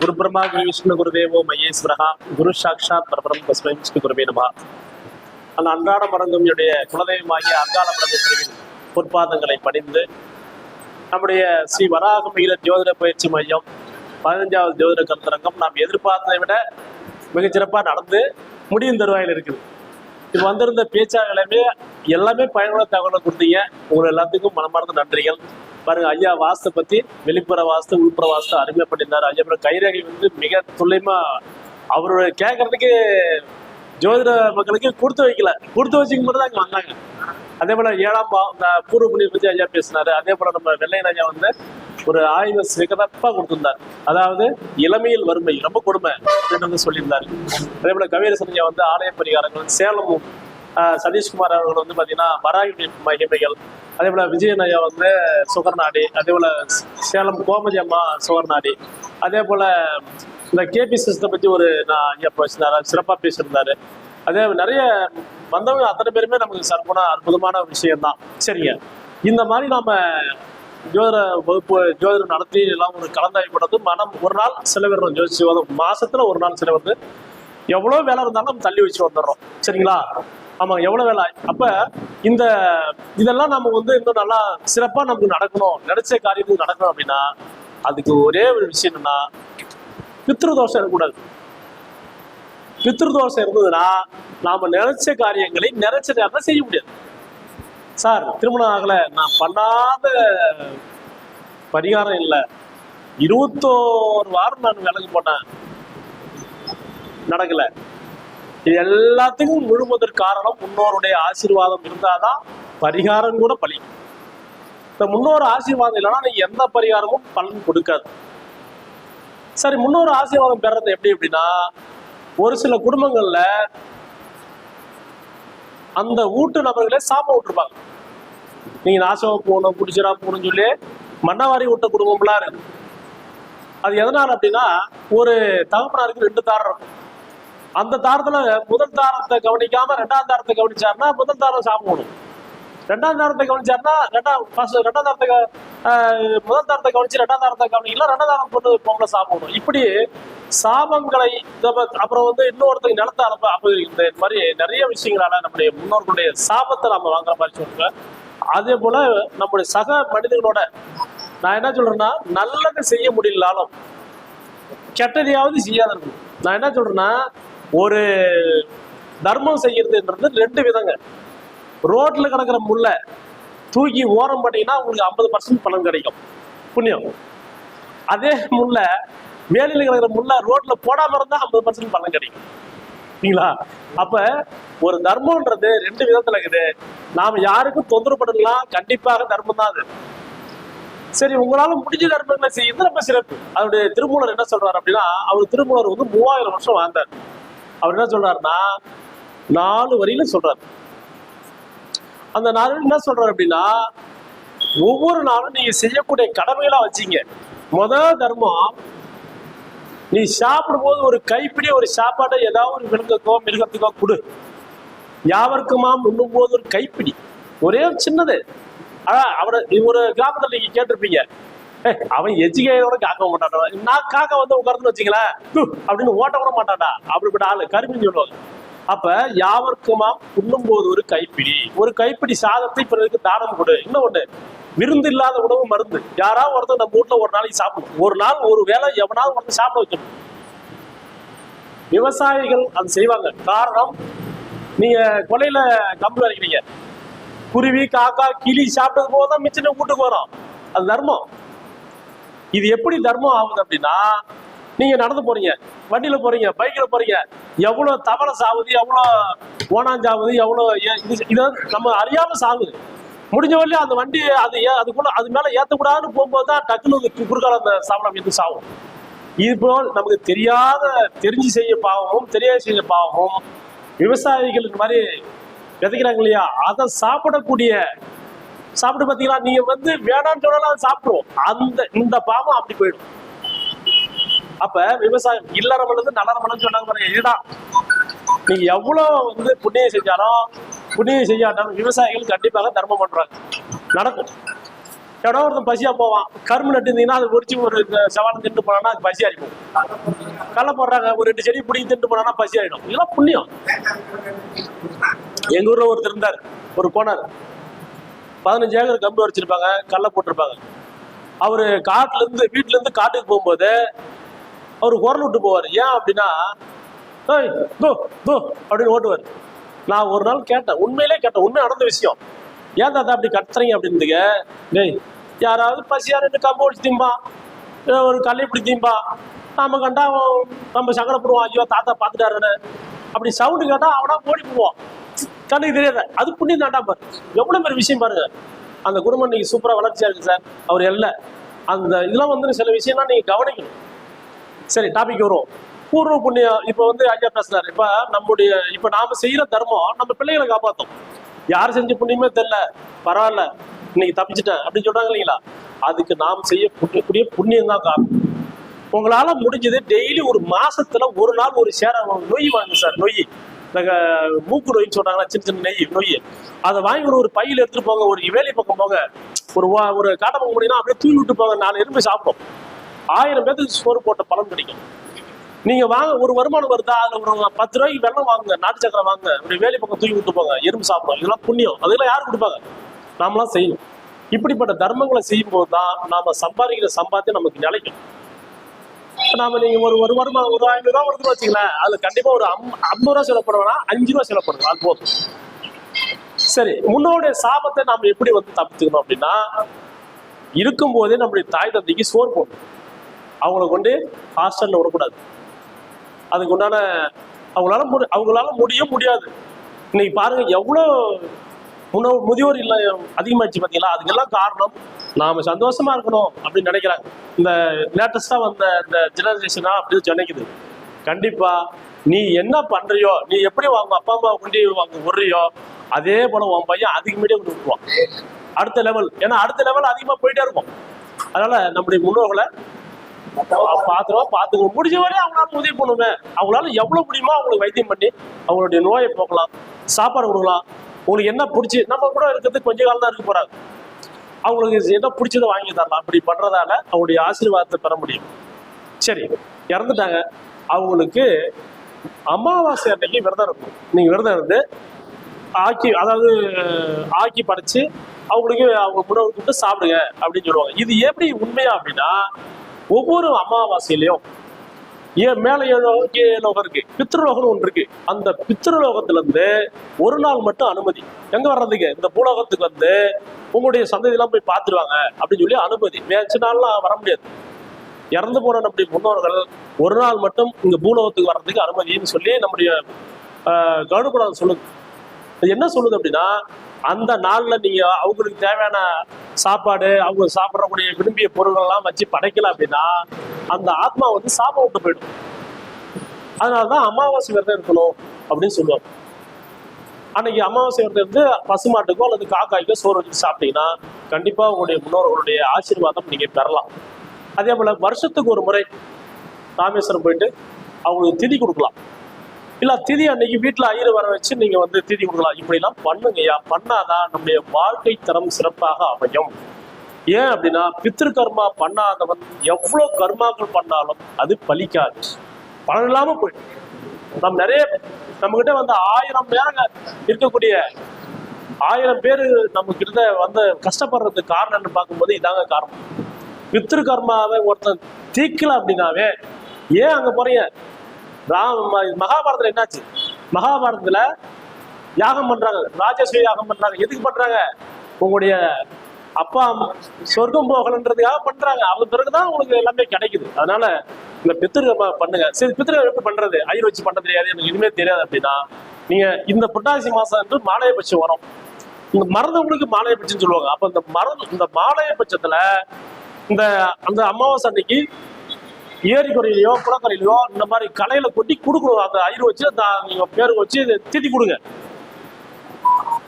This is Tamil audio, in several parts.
குரு பிரம்மா குரு விஷ்ணு குருதேவோ மகேஸ்வரகா குரு சாட்சாத் பரபரம் தஸ்மை விஷ்ணு குருவே நமா அந்த அன்றாட மரங்கமியுடைய குலதெய்வமாகிய அங்காள மரங்கத்தின் பொற்பாதங்களை பணிந்து நம்முடைய ஸ்ரீ வராக மிகிற ஜோதிட பயிற்சி மையம் பதினஞ்சாவது ஜோதிட கருத்தரங்கம் நாம் எதிர்பார்த்ததை விட மிகச்சிறப்பாக நடந்து முடியும் தருவாயில் இருக்குது. இது வந்திருந்த பேச்சாளர்களையுமே எல்லாமே பயனுள்ள தகவலை கொடுத்தீங்க. உங்களை எல்லாத்துக்கும் மனமார்ந்த நன்றிகள். பாருங்க ஐயா வாஸ்தை பத்தி வெளிப்புற வாஸ்து உள்புற வாஸ்து அருமையா பண்ணியிருந்தாரு. ஐயா அப்புறம் கைரேகை வந்து மிக துல்லியமா அவருடைய கேட்கறதுக்கு ஜோதிட மக்களுக்கு கொடுத்து வைக்கல. கொடுத்து வச்சுக்கும் மட்டும் தான் அங்க வந்தாங்க. அதே போல ஏழாம் பா பூர்வ புண்ணிய பத்தி ஐயா பேசினாரு. அதே போல நம்ம வெள்ளையன் ஐயா வந்து ஒரு ஆய்வு சிகதப்பா கொடுத்திருந்தார். அதாவது இளமையில் வறுமை ரொம்ப கொடுமை அப்படின்னு வந்து சொல்லியிருந்தாரு. அதே போல கவியரசன் ஐயா வந்து ஆலய பரிகாரங்கள் சேலமும் சதீஷ்குமார் அவர்கள் வந்து பார்த்தீங்கன்னா வராகி மகிமைகள் அதே போல விஜயநயா வந்து சுகர்நாடி அதே போல சேலம் கோமதி அம்மா சுகர்நாடி. அதே போல இந்த கேபி சிஸ்டத்தை பற்றி ஒரு நான் ஐயா பேசினார் சிறப்பாக பேசியிருந்தாரு. அதே நிறைய வந்தவங்க அத்தனை பேருமே நமக்கு சர்ப்பனா அற்புதமான விஷயம்தான். சரிங்க. இந்த மாதிரி நாம ஜோதிட வகுப்பு ஜோதிடம் நடத்தி எல்லாம் ஒரு கலந்தாய்வு பண்ணது மனம் ஒரு நாள் செலவிடுறோம். ஜோதிச்சு மாசத்துல ஒரு நாள் செலவிடுறது. எவ்வளவு வேலை இருந்தாலும் நம்ம தள்ளி வச்சு வந்துடுறோம். சரிங்களா? ஆமா எவ்வளவு வேலை அப்ப இந்த இதெல்லாம் நம்ம வந்து இன்னும் நல்லா சிறப்பா நமக்கு நடக்கணும். நினைச்ச காரியம் நடக்கணும் அப்படின்னா அதுக்கு ஒரே ஒரு விஷயம் என்னன்னா பித்ருதோஷம் இருக்கக்கூடாது. பித்ருதோஷம் இருந்ததுன்னா நாம நினைச்ச காரியங்களை நினைச்ச நேரம் செய்ய முடியாது. சார் திருமணம் ஆகல. நான் பண்ணாத பரிகாரம் இல்லை. இருபத்தோரு வாரம் நான் வேலைக்கு போனேன். நடக்கல. இது எல்லாத்துக்கும் முழுவதற்கு காரணம் முன்னோருடைய ஆசீர்வாதம் இருந்தாதான் பரிகாரம் கூட பலி. இந்த முன்னோர் ஆசீர்வாதம் இல்லைன்னா நீ எந்த பரிகாரமும் பலன் கொடுக்காது. சரி முன்னோர் ஆசீர்வாதம் பெறது எப்படி எப்படின்னா ஒரு சில குடும்பங்கள்ல அந்த ஊட்டு நபர்களே சாம விட்டுருப்பாங்க. நீங்க நாசமா போகணும் குடிச்சிரா போகணும்னு சொல்லி மண்ணவாரி விட்ட குடும்பம்லாம் இருக்கு. அது எதனால அப்படின்னா ஒரு தகப்பனாருக்கு ரெண்டு தாரம் இருக்கும். அந்த தாரத்துல முதல் தாரத்தை கவனிக்காம ரெண்டாம் தாரத்தை கவனிச்சாருன்னா முதல் தாரம் சாப்பிடணும் ரெண்டாம் தாரத்தை கவனிச்சாருன்னா ரெண்டாம் first ரெண்டாம் தாரத்தை ஆஹ் முதல் தாரத்தை கவனிச்சு ரெண்டாம் தாரத்தை கவனிக்கல ரெண்டாம் தாரம் கொண்டு பொம்பளை சாப்பிடணும் இப்படி சாபங்களை அப்புறம் வந்து இன்னொருத்தங்க நிலத்தை அனுப்ப அப்ப இந்த மாதிரி நிறைய விஷயங்களால நம்முடைய முன்னோர்களுடைய சாபத்தை நம்ம வாங்குற மாதிரி சொல்லுங்க அதே போல நம்முடைய சக மனிதர்களோட நான் என்ன சொல்றேன்னா நல்லது செய்ய முடியலனாலும் கெட்டதையாவது செய்யாத நான் என்ன சொல்றேன்னா ஒரு தர்மம் செய்யறதுன்றது ரெண்டு விதங்க. ரோட்ல கிடக்கிற முல்லை தூக்கி ஓரம் பண்ணீங்கன்னா உங்களுக்கு ஐம்பது பர்சன்ட் பலன் கிடைக்கும். புண்ணியம். அதே முல்லை வேலையில் கிடக்கிற முல்லை ரோட்ல போடாம இருந்தா ஐம்பது பர்சன்ட் பலன் கிடைக்கும். சரிங்களா அப்ப ஒரு தர்மம்ன்றது ரெண்டு விதத்துல இருக்குது. நாம யாருக்கும் தொந்தரவு பண்ணலாம் கண்டிப்பாக தர்மம் தான் அது. சரி உங்களால முடிஞ்ச தர்மங்களை செய்யுது ரொம்ப சிறப்பு. அவருடைய திருமூலர் என்ன சொல்றாரு அப்படின்னா அவர் திருமூலர் வந்து மூவாயிரம் வருஷம் வாழ்ந்தார். அவர் என்ன சொல்றாருன்னா நாலு வரியில சொல்றாரு. அந்த நாலு என்ன சொல்றாரு அப்படின்னா ஒவ்வொரு நாளும் நீங்க செய்யக்கூடிய கடமைகளா வச்சீங்க. முதல் தர்மம் நீ சாப்பிடும் போது ஒரு கைப்பிடி ஒரு சாப்பாடை ஏதாவது ஒரு விலங்குக்கோ மிருகத்துக்கோ கொடு. யாவருக்குமாம் உண்ணும் போது ஒரு கைப்பிடி? ஒரே சின்னது. ஆனா அவரை ஒரு கிராமத்துல நீங்க கேட்டிருப்பீங்க அவன் எஜுகேட்டோட காக்க மாட்டான்டா. நான் காக்க வந்து உட்கார்ந்து வச்சுங்களேன் அப்படின்னு ஓட்ட விட மாட்டான்டா. அப்படிப்பட்ட ஆளு கருமின்னு சொல்லுவாங்க. அப்ப யாவருக்குமா உண்ணும் போது ஒரு கைப்பிடி. ஒரு கைப்பிடி சாதத்தை பிறருக்கு தானம் கொடு. இன்னும் ஒண்ணு விருந்து இல்லாத உணவு மருந்து. யாராவது ஒருத்தர் நம்ம வீட்டுல ஒரு நாளைக்கு சாப்பிடும். ஒரு நாள் ஒரு வேளை எவனாவது ஒருத்தர் சாப்பிட வைக்கணும். விவசாயிகள் அது செய்வாங்க. காரணம் நீங்க கொலையில கம்பு வரைக்கிறீங்க குருவி காக்கா கிளி சாப்பிட்டது போது தான் மிச்சம் வீட்டுக்கு வரும். அது தர்மம். இது எப்படி தர்மம் ஆகுது அப்படின்னா நீங்க நடந்து போறீங்க வண்டியில போறீங்க பைக்ல போறீங்க எவ்வளவு தவளை சாவுது எவ்வளவு ஓனாஞ்சாவுது எவ்வளவு இது நம்ம அறியாம சாகுது முடிஞ்ச வரையும் அந்த வண்டி அது ஏ- அதுக்குள்ள அது மேல ஏத்தக்கூடாதுன்னு போகும்போது தான் டக்குனு குறுக்கால அந்த சாப்பிட எடுத்து சாகும் இது போல் நமக்கு தெரியாத தெரிஞ்சு செய்ய பாவமும் தெரியாத செய்ய பாவமும் விவசாயிகளுக்கு மாதிரி விதைக்கிறாங்க இல்லையா? அதை சாப்பிடக்கூடிய சாப்பிட்டு பார்த்தீங்களா நீங்க வந்து வேணாம்னு சொன்னாலும் சாப்பிடுவோம் அந்த இந்த பாவம் அப்படி போயிடும். அப்ப விவசாயம் இல்லற மனது நல்லற மனது சொன்னாங்க பாருங்க இதுதான். நீங்க எவ்வளவு வந்து புண்ணியம் செஞ்சாலும் புண்ணியம் செய்யாட்டாலும் விவசாயிகள் கண்டிப்பாக தர்மம் பண்றாங்க. நடக்கும். எவ்வளோ ஒருத்தன் பசியா போவான். கரும்பு நட்டு இருந்தீங்கன்னா அது உரிச்சு ஒரு செவாலம் திண்டு போனா அது பசி ஆயிடும் கடலை போடுறாங்க ஒரு ரெண்டு செடி பிடிங்கி திண்டு போனா பசி ஆயிடும் இதெல்லாம் புண்ணியம். எங்க ஊர்ல ஒருத்தர் இருந்தார் ஒரு கோணர் பதினஞ்சு ஏக்கர் கம்பு வச்சிருப்பாங்க கல்லை போட்டிருப்பாங்க. அவர் காட்டிலேருந்து வீட்டிலேருந்து காட்டுக்கு போகும்போது அவர் குரல் விட்டு போவார். ஏன் அப்படின்னா ஏய் தோ தோ அப்படின்னு ஓட்டுவார். நான் ஒரு நாள் கேட்டேன். உண்மையிலே கேட்டேன். உண்மை நடந்த விஷயம். ஏன் தாத்தா அப்படி கத்துறீங்க? அப்படின்னுங்க. டேய் யாராவது பசியா ரெண்டு கம்பு ஒடிச்சு தீம்பா ஒரு கல் இப்படி தீம்பா நம்ம கண்டா நம்ம சங்கடப்படுவோம் ஐயோ தாத்தா பார்த்துட்டாருன்னு அப்படி சவுண்டு கேட்டால் அவனா ஓடி போவான். கண்ணுக்கு தெரியாத. அது புண்ணியம் தாண்டா பாரு. எவ்வளவு பெரிய விஷயம் பாருங்க. அந்த குடும்பம் இன்னைக்கு சூப்பரா வளர்ச்சியா இருக்கு சார். அவர் இல்ல. அந்த இதெல்லாம் வந்து சில விஷயம்லாம் நீங்க கவனிக்கணும். சரி டாபிக் வரும் பூர்வ புண்ணியம் இப்ப வந்து ஐயா பேசுறாரு. இப்ப நம்முடைய இப்ப நாம செய்யற தர்மம் நம்ம பிள்ளைகளை காப்பாத்தோம். யார் செஞ்ச புண்ணியமே தெரியல. பரவாயில்ல. இன்னைக்கு தப்பிச்சிட்டேன் அப்படின்னு சொல்றாங்க இல்லைங்களா? அதுக்கு நாம் செய்யக்கூடிய புண்ணியம் தான் காரணம். உங்களால முடிஞ்சது டெய்லி ஒரு மாசத்துல ஒரு நாள் ஒரு சேர நோய் வாங்க சார் நோய். மூக்கு நோயின்னு சொல்றாங்களா? சின்ன சின்ன நெய் நோய். அதை வாங்கி ஒரு ஒரு பையில எடுத்துட்டு போங்க ஒரு வேலை பக்கம் போங்க. ஒரு வா- ஒரு காட்டை பக்கம் முடியும்னா அப்படியே தூக்கி விட்டு போங்க நாலு எறும்பு சாப்பிடும். ஆயிரம் பேத்துக்கு சோறு போட்ட பலன் கிடைக்கும். நீங்க வாங்க ஒரு வருமானம் வருதா? அதுல ஒரு பத்து ரூபாய்க்கு வெள்ளம் வாங்குங்க நாட்டு சக்கரை வாங்க அப்படி வேலி பக்கம் தூக்கி விட்டு போங்க எறும்பு சாப்பிடும். இதெல்லாம் புண்ணியம். அதெல்லாம் யாரு கொடுப்பாங்க? நாமெல்லாம் செய்யணும். இப்படிப்பட்ட தர்மங்களை செய்யும் போது தான் நாம சம்பாதிக்கிற சம்பாத்தியம் நமக்கு நிலைக்கும். நாம நீங்க ஒரு ஒரு வருமா ஒரு ஐநூறு ரூபா வருதுன்னு வச்சுங்களேன் அதுல கண்டிப்பா ஒரு அம்- ஐம்பது ரூபா செலவு அஞ்சு ரூபா செலவு அது போதும். சரி முன்னோடைய சாபத்தை நாம எப்படி வந்து தப்பிச்சுக்கணும் அப்படின்னா இருக்கும்போதே நம்முடைய தாய் தந்தைக்கு சோர் போடணும். அவங்கள கொண்டு ஹாஸ்டல்ல விடக்கூடாது. அதுக்கு உண்டான அவங்களால முடி அவங்களால முடிய முடியாது. இன்னைக்கு பாருங்க எவ்வளோ உணவு முதியோர் இல்லை அதிகமாகிடுச்சு பார்த்தீங்களா அதுக்கெல்லாம் காரணம் நாம் சந்தோஷமா இருக்கணும் அப்படின்னு நினைக்கிறாங்க. இந்த லேட்டஸ்டாக வந்த இந்த ஜெனரேஷனா அப்படின்னு நினைக்குது. கண்டிப்பா நீ என்ன பண்றியோ நீ எப்படி வாங்க அப்பா அம்மா கொண்டு வாங்க விடுறியோ அதே போல உன் பையன் அதுக்கு மீடியம் கொண்டு விட்டுருவான். அடுத்த லெவல் ஏன்னா அடுத்த லெவல் அதிகமாக போயிட்டே இருக்கும். அதனால நம்முடைய முன்னோர்களை பாத்துருவோம் பாத்துக்கணும் முடிஞ்ச வரையும் அவங்களால உதவி பண்ணுவேன் அவங்களால எவ்வளவு முடியுமோ அவங்களுக்கு வைத்தியம் பண்ணி அவங்களுடைய நோயை போக்கலாம் சாப்பாடு கொடுக்கலாம் உங்களுக்கு என்ன பிடிச்சி நம்ம கூட இருக்கிறது கொஞ்ச காலம் தான் இருக்க போறாங்க. அவங்களுக்கு என்ன பிடிச்சதை வாங்கி தரலாம். அப்படி பண்றதால அவங்களுடைய ஆசீர்வாதத்தை பெற முடியும். சரி இறந்துட்டாங்க. அவங்களுக்கு அமாவாசை அன்னைக்கு விரதம் இருக்கும் நீங்க விரதம் இருந்து ஆக்கி அதாவது ஆக்கி படைச்சு அவங்களுக்கு அவங்க உணவு கூப்பிட்டு சாப்பிடுங்க அப்படின்னு சொல்லுவாங்க. இது எப்படி உண்மையா அப்படின்னா ஒவ்வொரு அமாவாசையிலையும் ஏன் மேல ஏழோ கீழே லோகம் இருக்கு பித்ருலோகம்னு ஒன்று இருக்கு. அந்த பித்ருலோகத்துல இருந்து ஒரு நாள் மட்டும் அனுமதி. எங்க வர்றதுக்கு இந்த பூலோகத்துக்கு வந்து உங்களுடைய சந்ததியெல்லாம் போய் பார்த்துருவாங்க அப்படின்னு சொல்லி அனுமதி. மேய்ச்ச நாள்லாம் வர முடியாது. இறந்து போன நம்முடைய முன்னோர்கள் ஒரு நாள் மட்டும் இங்க பூலோகத்துக்கு வர்றதுக்கு அனுமதின்னு சொல்லி நம்முடைய ஆஹ், கருடபுரம் சொல்லுது. என்ன சொல்லுது அப்படின்னா அந்த நாள்ல நீங்க அவங்களுக்கு தேவையான சாப்பாடு அவங்க சாப்பிடக்கூடிய விரும்பிய பொருள்கள் எல்லாம் வச்சு படைக்கல அப்படின்னா அந்த ஆத்மா வந்து சாபம் விட்டு போயிடும். அதனாலதான் அமாவாசை விரதம் இருக்கணும் அப்படின்னு சொல்லுவாங்க. அன்னைக்கு அமாவாசை விரதம் இருந்து பசுமாட்டுக்கோ அல்லது காக்காய்க்கோ சோறு வச்சு சாப்பிட்டீங்கன்னா கண்டிப்பா உங்களுடைய முன்னோர்களுடைய ஆசீர்வாதம் நீங்க பெறலாம். அதே போல வருஷத்துக்கு ஒரு முறை ராமேஸ்வரம் போயிட்டு அவங்களுக்கு திதி கொடுக்கலாம். இல்ல திதி அன்னைக்கு வீட்டுல ஐயர் வர வச்சு நீங்க வந்து திதி கொடுக்கலாம். இப்படி எல்லாம் பண்ணுங்கய்யா. பண்ணாதான் நம்முடைய வாழ்க்கை தரம் சிறப்பாக அமையும். ஏன் அப்படின்னா பித்ரு கர்மா பண்ணாதவன் எவ்வளவு கர்மாக்கள் பண்ணாலும் அது பலிக்காது. பலன் இல்லாம போயிடும். நம்ம நிறைய நம்ம கிட்ட வந்து ஆயிரம் பேருங்க இருக்கக்கூடிய ஆயிரம் பேர் நம்ம கிட்ட வந்து கஷ்டப்படுறதுக்கு காரணம் என்ன பார்க்கும்போது இதாங்க காரணம். பித்ரு கர்மாவை ஒருத்தன் தீக்கல அப்படின்னாவே ஏன் அங்க போறீங்க? ராம மகாபாரதத்துல என்னாச்சு? மகாபாரதத்துல யாகம் பண்றாங்க. ராஜஸ்வ யாகம் பண்றாங்க. எதுக்கு பண்றாங்க? உங்களுடைய அப்பா அம்மா சொர்க்கம் போகலன்றதுக்காக பண்றாங்க. அவங்க பிறகுதான் உங்களுக்கு எல்லாமே கிடைக்குது. அதனால இந்த பித்திருக்க பண்ணுங்க. சரி பித்திருக்க எப்படி பண்றது? ஐயர் வச்சு பண்ண தெரியாது எனக்கு இனிமே தெரியாது அப்படின்னா நீங்க இந்த புட்டாசி மாசம் என்று மாலைய பட்சம் வரும் இந்த மறந்தவங்களுக்கு மாலைய பட்சம் சொல்லுவாங்க. அப்ப இந்த மறந்து இந்த மாலைய பட்சத்துல இந்த அந்த அமாவாசை அன்னைக்கு ஏரிக்கரையிலையோ குளக்கரையிலையோ இந்த மாதிரி கலையில கொட்டி கொடுக்கணும். அந்த ஐயர் வச்சு அந்த நீங்க பேருக்கு வச்சு இதை திட்டி கொடுங்க.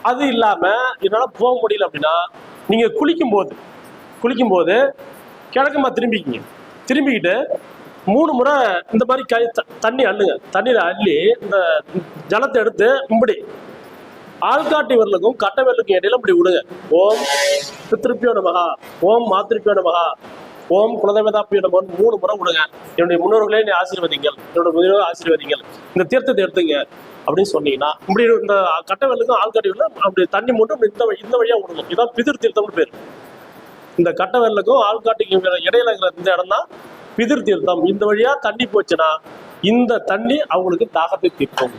அது இல்லாம என்னால போக முடியல அப்படின்னா நீங்க குளிக்கும் போது குளிக்கும் போது கிழக்கமா திரும்பிக்கிங்க. திரும்பிக்கிட்டு மூணு முறை இந்த மாதிரி கை த- தண்ணி அள்ளுங்க. தண்ணீரை அள்ளி இந்த ஜலத்தை எடுத்து இப்படி ஆள்காட்டி வரலுக்கும் கட்டவேலுக்கும் இடையில இப்படி விடுங்க. ஓம் பித்திருப்பியோ நமகா ஓம் மாத்திருப்பியோ நமகா ஓம் குலதேவதாப்பியோ நமகன் மூணு முறை விடுங்க என்னுடைய முன்னோர்களே நீ ஆசீர்வதிங்கள். என்னோட முன்னோர்கள் ஆசீர்வதிங்கள். இந்த தீர்த்தத்தை எடுத்துங்க அப்படின்னு சொன்னீங்கன்னா இப்படி இந்த கட்டவெல்லுக்கும் ஆள்காட்டிகளும் அப்படி தண்ணி மட்டும் இந்த இந்த வழியாக விடணும் இதான் பிதிர் தீர்த்தம்னு பேர். இந்த கட்டவெல்லுக்கும் ஆள்காட்டிக்கும் இடையில இருக்கிற இந்த இடம் தான் பிதிர் தீர்த்தம். இந்த வழியா தண்ணி போச்சுன்னா இந்த தண்ணி அவங்களுக்கு தாகத்தை தீர்க்கும்.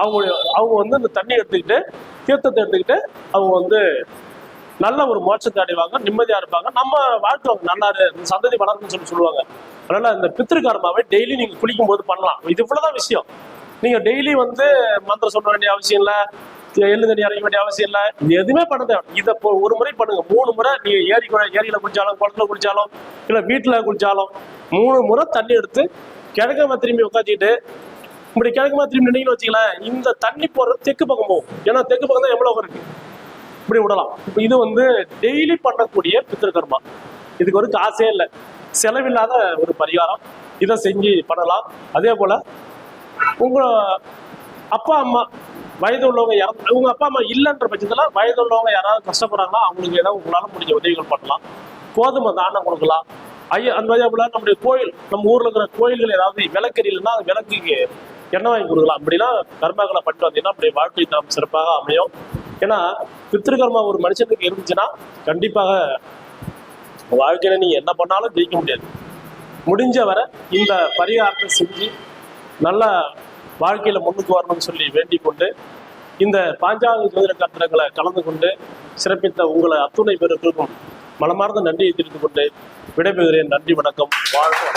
அவங்க அவங்க வந்து இந்த தண்ணி எடுத்துக்கிட்டு தீர்த்தத்தை எடுத்துக்கிட்டு அவங்க வந்து நல்ல ஒரு மோட்சத்தை அடைவாங்க நிம்மதியா இருப்பாங்க. நம்ம வாழ்க்கை நல்லா இந்த சந்ததி வளரும்னு சொல்லி சொல்லுவாங்க. அதனால இந்த பித்திருக்காரமாவை டெய்லி நீங்க குளிக்கும் போது பண்ணலாம். இது இவ்வளவுதான் விஷயம். நீங்க டெய்லி வந்து மந்திரம் சொல்ல வேண்டிய அவசியம் இல்ல எள்ளு தண்ணி வேண்டிய அவசியம் இல்ல இது எதுவுமே பண்ண தேவை இதை இப்போ ஒரு முறை பண்ணுங்க. மூணு முறை நீங்க ஏரி ஏரியில குளிச்சாலும் குளத்துல குளிச்சாலும் இல்ல வீட்டுல குளிச்சாலும் மூணு முறை தண்ணி எடுத்து கிழக்கமா திரும்பி உட்காந்துக்கிட்டு இப்படி கிழக்கமா திரும்பி நின்னீங்கன்னு வச்சுங்களேன் இந்த தண்ணி போடுறது தெற்கு பக்கம் போகும். ஏன்னா தெற்கு பக்கம் தான் எவ்வளவு இருக்கு? இப்படி விடலாம். இப்போ இது வந்து டெய்லி பண்ணக்கூடிய பித்திருக்கர்மா இதுக்கு ஒரு காசே இல்லை. செலவில்லாத ஒரு பரிகாரம். இதை செஞ்சு பண்ணலாம். அதே போல உங்க அப்பா அம்மா வயது உள்ளவங்க இறந்து உங்க அப்பா அம்மா இல்லைன்ற பட்சத்துல வயது உள்ளவங்க யாராவது கஷ்டப்படுறாங்களா அவங்களுக்கு ஏதாவது உங்களால முடிஞ்ச உதவிகள் பண்ணலாம். கோதுமை தானம் கொடுக்கலாம். ஐயா அந்த மாதிரி போல நம்முடைய கோயில் நம்ம ஊர்ல இருக்கிற கோயில்கள் ஏதாவது விளக்கெரியலன்னா அந்த விளக்குக்கு எண்ணெய் வாங்கி கொடுக்கலாம். அப்படின்னா கர்மாக்களை பண்ணிட்டு வந்தீங்கன்னா அப்படி வாழ்க்கை நாம் சிறப்பாக அமையும். ஏன்னா பித்திருக்கர்மா ஒரு மனுஷனுக்கு இருந்துச்சுன்னா கண்டிப்பாக வாழ்க்கையில நீங்க என்ன பண்ணாலும் ஜெயிக்க முடியாது. முடிஞ்ச வரை இந்த பரிகாரத்தை செஞ்சு நல்ல வாழ்க்கையில முன்னுக்கு வரணும்னு சொல்லி வேண்டிக் கொண்டு இந்த பாஞ்சாங்க ஜோதிட கட்டணங்களை கலந்து கொண்டு சிறப்பித்த உங்களை அத்துணை பேருக்கும் மனமார்ந்த நன்றியை தெரிந்து கொண்டு விடைபெறுகிறேன். நன்றி வணக்கம். வாழ்க்கை